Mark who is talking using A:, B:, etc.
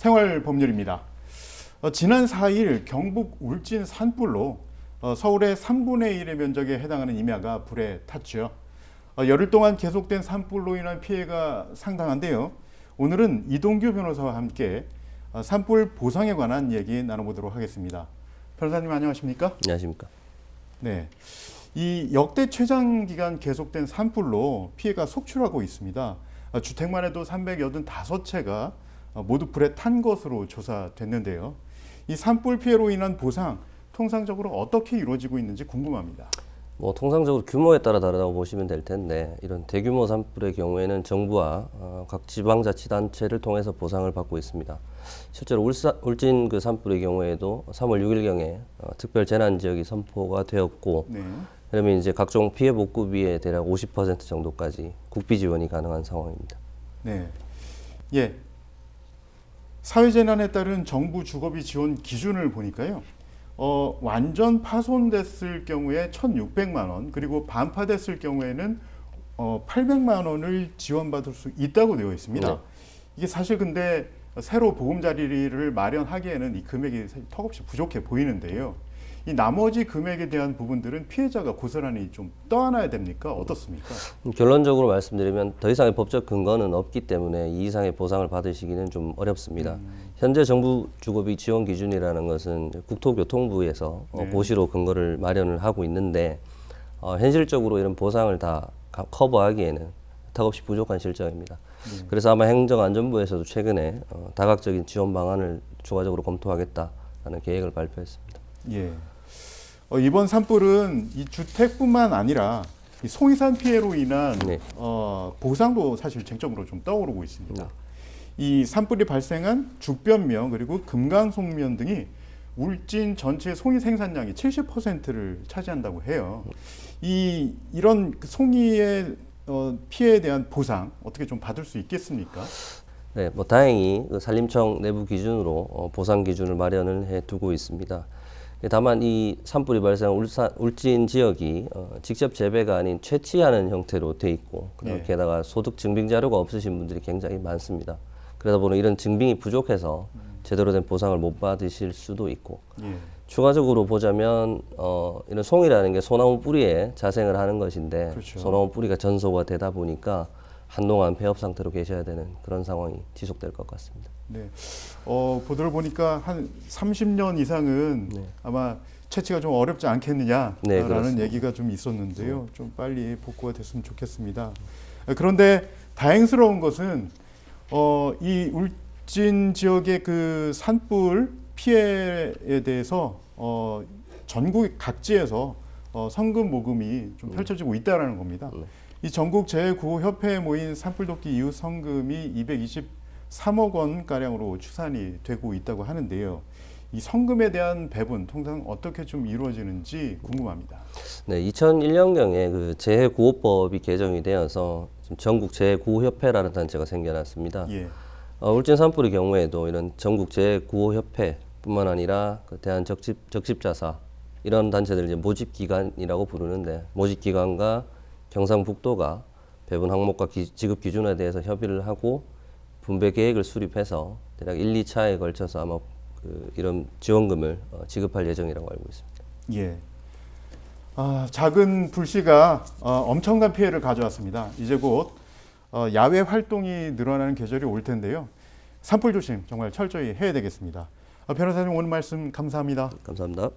A: 생활 법률입니다. 어, 지난 4일 경북 울진 산불로 어, 서울의 3분의 1의 면적에 해당하는 임야가 불에 탔죠. 어, 열흘 동안 계속된 산불로 인한 피해가 상당한데요. 오늘은 이동규 변호사와 함께 어, 산불 보상에 관한 얘기 나눠보도록 하겠습니다. 변호사님 안녕하십니까?
B: 안녕하십니까.
A: 네. 이 역대 최장 기간 계속된 산불로 피해가 속출하고 있습니다. 어, 주택만 해도 385채가 어, 모두 불에 탄 것으로 조사됐는데요. 이 산불 피해로 인한 보상 통상적으로 어떻게 이루어지고 있는지 궁금합니다.
B: 뭐 통상적으로 규모에 따라 다르다고 보시면 될 텐데 이런 대규모 산불의 경우에는 정부와 어, 각 지방자치단체를 통해서 보상을 받고 있습니다. 실제로 울사, 울진 그 산불의 경우에도 3월 6일경에 어, 특별 재난 지역이 선포가 되었고
A: 네.
B: 그러면 이제 각종 피해 복구비의 대략 50% 정도까지 국비 지원이 가능한 상황입니다.
A: 네. 예. 사회재난에 따른 정부 주거비 지원 기준을 보니까요. 어, 완전 파손됐을 경우에 1,600만 원, 그리고 반파됐을 경우에는 어, 800만 원을 지원받을 수 있다고 되어 있습니다.
B: 네.
A: 이게 사실 근데 새로 보금자리를 마련하기에는 이 금액이 사실 턱없이 부족해 보이는데요. 이 나머지 금액에 대한 부분들은 피해자가 고스란히 좀 떠안아야 됩니까? 어떻습니까?
B: 음, 결론적으로 말씀드리면 더 이상의 법적 근거는 없기 때문에 이 이상의 보상을 받으시기는 좀 어렵습니다. 현재 정부 주거비 지원 기준이라는 것은 국토교통부에서 어,
A: 네.
B: 고시로 근거를 마련을 하고 있는데 어, 현실적으로 이런 보상을 다 가- 커버하기에는 턱없이 부족한 실정입니다. 그래서 아마 행정안전부에서도 최근에 어, 다각적인 지원 방안을 추가적으로 검토하겠다라는 계획을 발표했습니다.
A: 예. 어, 이번 산불은 이 주택뿐만 아니라 이 송이산 피해로 인한
B: 네.
A: 어, 보상도 사실 쟁점으로 좀 떠오르고 있습니다. 이 산불이 발생한 죽변면 그리고 금강송면 등이 울진 전체 송이 생산량의 70%를 차지한다고 해요. 이 이런 그 송이의 어, 피해에 대한 보상 어떻게 좀 받을 수 있겠습니까?
B: 네, 뭐 다행히 그 산림청 내부 기준으로 어, 보상 기준을 마련을 해 두고 있습니다. 예, 다만 이 산불이 발생한 울산 울진 지역이 어, 직접 재배가 아닌 채취하는 형태로 돼 있고
A: 네.
B: 게다가 소득 증빙 자료가 없으신 분들이 굉장히 많습니다. 그러다 보니 이런 증빙이 부족해서 제대로 된 보상을 못 받으실 수도 있고
A: 예.
B: 추가적으로 보자면 어, 이런 송이라는 게 소나무 뿌리에 자생을 하는 것인데
A: 그렇죠.
B: 소나무 뿌리가 전소가 되다 보니까 한동안 폐업 상태로 계셔야 되는 그런 상황이 지속될 것 같습니다.
A: 네. 어, 보도를 보니까 한 30년 이상은
B: 네.
A: 아마 채취가 좀 어렵지 않겠느냐라는
B: 네.
A: 얘기가 좀 있었는데요. 좀 빨리 복구가 됐으면 좋겠습니다. 그런데 다행스러운 것은 어, 이 울진 지역의 그 산불 피해에 대해서 어, 전국 각지에서 어, 성금 모금이 좀 펼쳐지고 있다라는 겁니다.
B: 네.
A: 이 전국 재구호 협회에 모인 산불돕기 이후 성금이 223억 원 가량으로 추산이 되고 있다고 하는데요. 이 성금에 대한 배분 통상 어떻게 좀 이루어지는지 궁금합니다.
B: 네, 2001년경에 그 재해구호법이 개정이 되어서 전국 재해구호협회라는 단체가 생겨났습니다.
A: 예.
B: 어, 울진 산불의 경우에도 이런 전국 재해구호협회뿐만 아니라 그 대한 적집 적십자사 이런 단체들 이제 모집 기관이라고 부르는데 모집 기관과 경상북도가 배분 항목과 기- 지급 기준에 대해서 협의를 하고 분배 계획을 수립해서 대략 1, 2차에 걸쳐서 아마 그 이런 지원금을 어, 지급할 예정이라고 알고 있습니다.
A: 예. 아, 작은 불씨가 어, 엄청난 피해를 가져왔습니다. 이제 곧 어, 야외 활동이 늘어나는 계절이 올 텐데요. 산불 조심 정말 철저히 해야 되겠습니다. 아, 변호사님 오늘 말씀 감사합니다.
B: 감사합니다.